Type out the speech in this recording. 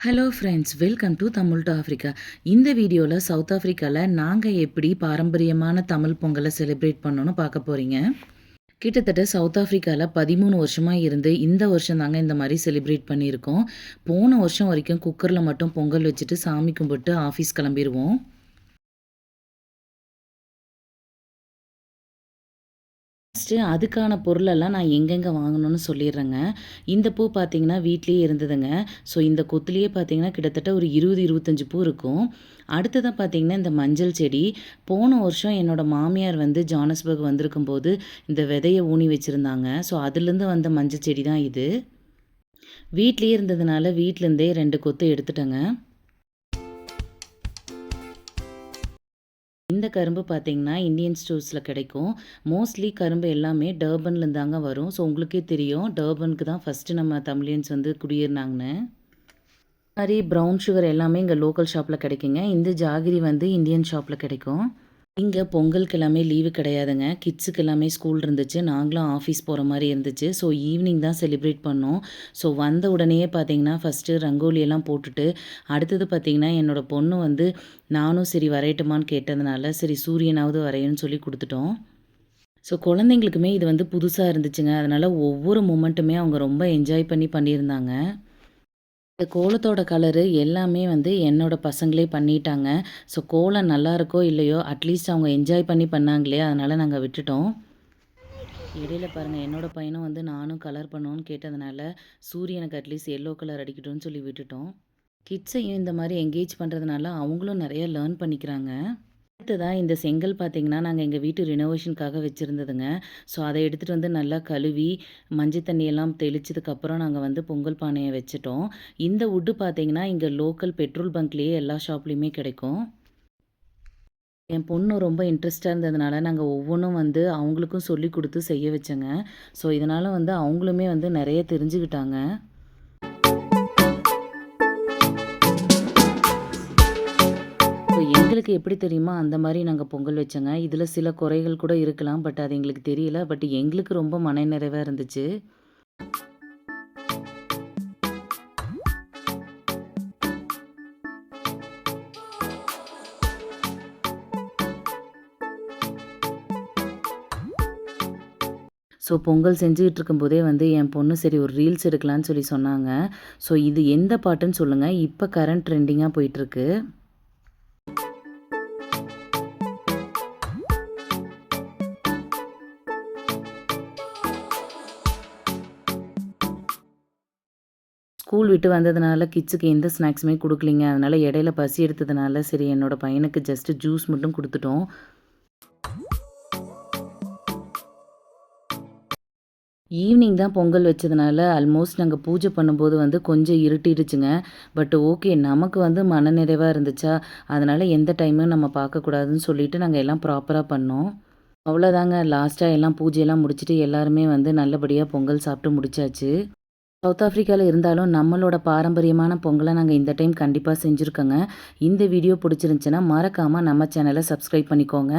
Hello friends welcome to Tamil to Africa இந்த வீடியோவில் south ஆஃப்ரிக்காவில் நாங்கள் எப்படி பாரம்பரியமான தமிழ் பொங்கலை செலிப்ரேட் பண்ணோன்னு பார்க்க போகிறீங்க கிட்டத்தட்ட சவுத் ஆஃப்ரிக்காவில் பதிமூணு வருஷமாக இருந்து இந்த வருஷம் தாங்க இந்த மாதிரி செலிப்ரேட் பண்ணியிருக்கோம். போன வருஷம் வரைக்கும் குக்கரில் மட்டும் பொங்கல் வச்சுட்டு சாமி கும்பிட்டு ஆஃபீஸ் கிளம்பிடுவோம் ஃபஸ்ட்டு அதுக்கான பொருளெல்லாம் நான் எங்கெங்கே வாங்கணும்னு சொல்லிடுறேங்க. இந்த பூ பார்த்தீங்கன்னா வீட்லேயே இருந்ததுங்க. ஸோ இந்த கொத்துலேயே பார்த்தீங்கன்னா கிட்டத்தட்ட ஒரு இருபது இருபத்தஞ்சி பூ இருக்கும். அடுத்ததாக பார்த்தீங்கன்னா இந்த மஞ்சள் செடி. போன வருஷம் என்னோடய மாமியார் வந்து ஜானஸ்பர்க் வந்திருக்கும் போது இந்த விதையை ஊனி வச்சுருந்தாங்க. ஸோ அதுலேருந்து வந்த மஞ்சள் செடி தான் இது. வீட்லேயே இருந்ததுனால வீட்டிலேருந்தே ரெண்டு கொத்து எடுத்துட்டேங்க. இந்த கரும்பு பார்த்தீங்கன்னா இந்தியன் ஸ்டோர்ஸில் கிடைக்கும். மோஸ்ட்லி கரும்பு எல்லாமே டர்பன்லேருந்து தாங்க வரும். ஸோ உங்களுக்கே தெரியும். டர்பனுக்கு தான் ஃபஸ்ட்டு நம்ம தமிழியன்ஸ் வந்து குடியேறினாங்கன்னு மாதிரி ப்ரௌன் சுகர் எல்லாமே இங்கே லோக்கல் ஷாப்பில் கிடைக்குங்க. இந்த ஜாகிரி வந்து இந்தியன் ஷாப்பில் கிடைக்கும். இங்கே பொங்கலுக்கு எல்லாமே லீவு கிடையாதுங்க. கிட்ஸுக்கு எல்லாமே ஸ்கூல் இருந்துச்சு. நாங்களும் ஆஃபீஸ் போகிற மாதிரி இருந்துச்சு. ஸோ ஈவினிங் தான் செலிப்ரேட் பண்ணோம். ஸோ வந்த உடனேயே பார்த்தீங்கன்னா ஃபஸ்ட்டு ரங்கோலியெல்லாம் போட்டுட்டு அடுத்தது பார்த்திங்கன்னா என்னோடய பொண்ணு வந்து நானும் சரி வரையட்டுமான்னு கேட்டதுனால சரி சூரியனாவது வரையன்னு சொல்லி கொடுத்துட்டோம். ஸோ குழந்தைங்களுக்குமே இது வந்து புதுசாக இருந்துச்சுங்க. அதனால் ஒவ்வொரு மூமெண்ட்டுமே அவங்க ரொம்ப என்ஜாய் பண்ணி பண்ணியிருந்தாங்க. இந்த கோலத்தோட கலரு எல்லாமே வந்து என்னோடய பசங்களே பண்ணிட்டாங்க. ஸோ கோலம் நல்லா இருக்கோ இல்லையோ அட்லீஸ்ட் அவங்க என்ஜாய் பண்ணி பண்ணாங்களே அதனால் நாங்கள் விட்டுட்டோம். இடையில பாருங்கள் என்னோடய பையனும் வந்து நானும் கலர் பண்ணோன்னு கேட்டதுனால சூரியனுக்கு அட்லீஸ்ட் எல்லோ கலர் அடிக்கட்டும்னு சொல்லி விட்டுட்டோம். கிட்ஸையும் இந்த மாதிரி என்கேஜ் பண்ணுறதுனால அவங்களும் நிறைய லேர்ன் பண்ணிக்கிறாங்க. அடுத்ததாக இந்த செங்கல் பார்த்திங்கன்னா நாங்கள் எங்கள் வீட்டு ரினோவேஷனுக்காக வச்சுருந்ததுங்க. ஸோ அதை எடுத்துகிட்டு வந்து நல்லா கழுவி மஞ்சள் தண்ணியெல்லாம் தெளிச்சதுக்கப்புறம் நாங்கள் வந்து பொங்கல் பானையை வச்சுட்டோம். இந்த வுட்டு பார்த்திங்கன்னா இங்கே லோக்கல் பெட்ரோல் பங்க்லேயே எல்லா ஷாப்லேயுமே கிடைக்கும். என் பொண்ணு ரொம்ப இன்ட்ரெஸ்ட்டாக இருந்ததுனால நாங்கள் ஒவ்வொன்றும் வந்து அவங்களுக்கும் சொல்லி கொடுத்து செய்ய வச்சோங்க. ஸோ இதனால் வந்து அவங்களுமே வந்து நிறைய தெரிஞ்சுக்கிட்டாங்க. எங்களுக்கு எப்படி தெரியுமா? அந்த மாதிரி நாங்கள் பொங்கல் வச்சோங்க. இதில் சில குறைகள் கூட இருக்கலாம். பட் அது எங்களுக்கு தெரியல. பட் எங்களுக்கு ரொம்ப மன நிறைவாக இருந்துச்சு. ஸோ பொங்கல் செஞ்சுக்கிட்டு இருக்கும்போதே வந்து என் பொண்ணு சரி ஒரு ரீல்ஸ் எடுக்கலான்னு சொல்லி சொன்னாங்க. ஸோ இது எந்த பாட்டுன்னு சொல்லுங்கள் இப்போ கரண்ட் ட்ரெண்டிங்காக போயிட்டுருக்கு. ஸ்கூல் விட்டு வந்ததுனால கிட்ஸுக்கு எந்த ஸ்நாக்ஸுமே கொடுக்கலிங்க. அதனால் இடையில பசி எடுத்ததுனால சரி என்னோடய பையனுக்கு ஜஸ்ட்டு ஜூஸ் மட்டும் கொடுத்துட்டோம். ஈவினிங் தான் பொங்கல் வச்சதுனால ஆல்மோஸ்ட் நாங்கள் பூஜை பண்ணும்போது வந்து கொஞ்சம் இருட்டிடுச்சுங்க. பட் ஓகே நமக்கு வந்து மனநிறைவாக இருந்துச்சா? அதனால் எந்த டைமும் நம்ம பார்க்கக்கூடாதுன்னு சொல்லிவிட்டு நாங்கள் எல்லாம் ப்ராப்பராக பண்ணோம். அவ்வளோதாங்க லாஸ்ட்டாக எல்லாம் பூஜையெல்லாம் முடிச்சுட்டு எல்லாருமே வந்து நல்லபடியாக பொங்கல் சாப்பிட்டு முடிச்சாச்சு. சவுத் ஆஃப்ரிக்காவில் இருந்தாலும் நம்மளோட பாரம்பரியமான பொங்கலை நாங்கள் இந்த டைம் கண்டிப்பாக செஞ்சுருக்கோங்க. இந்த வீடியோ பிடிச்சிருந்துச்சின்னா மறக்காமல் நம்ம சேனலை சப்ஸ்கிரைப் பண்ணிக்கோங்க.